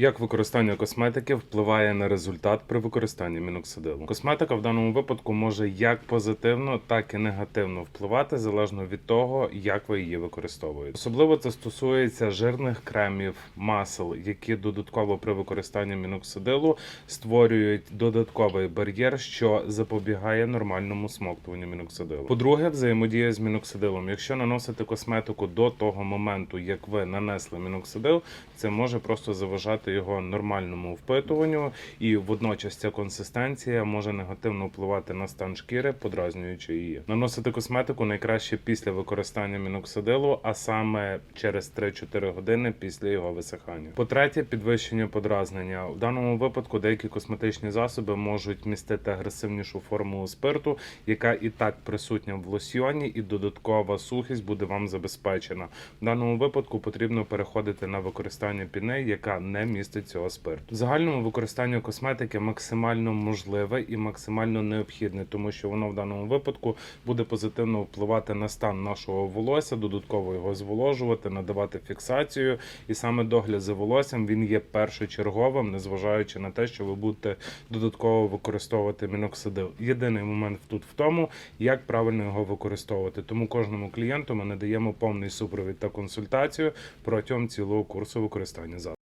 Як використання косметики впливає на результат при використанні міноксидилу? Косметика в даному випадку може як позитивно, так і негативно впливати залежно від того, як ви її використовуєте. Особливо це стосується жирних кремів, масел, які додатково при використанні міноксидилу створюють додатковий бар'єр, що запобігає нормальному смоктуванню міноксидилу. По-друге, взаємодія з міноксидилом. Якщо наносити косметику до того моменту, як ви нанесли міноксидил, це може просто заважати його нормальному впитуванню, і водночас ця консистенція може негативно впливати на стан шкіри, подразнюючи її. Наносити косметику найкраще після використання міноксидилу, а саме через 3-4 години після його висихання. По-третє, підвищення подразнення. В даному випадку деякі косметичні засоби можуть містити агресивнішу формулу спирту, яка і так присутня в лосьйоні, і додаткова сухість буде вам забезпечена. В даному випадку потрібно переходити на використання піней, яка не містить цього спирту. В загальному використання косметики максимально можливе і максимально необхідне, тому що воно в даному випадку буде позитивно впливати на стан нашого волосся, додатково його зволожувати, надавати фіксацію. І саме догляд за волоссям він є першочерговим, незважаючи на те, що ви будете додатково використовувати міноксидил. Єдиний момент тут в тому, як правильно його використовувати. Тому кожному клієнту ми надаємо повний супровід та консультацію протягом цілого курсу використання засобу.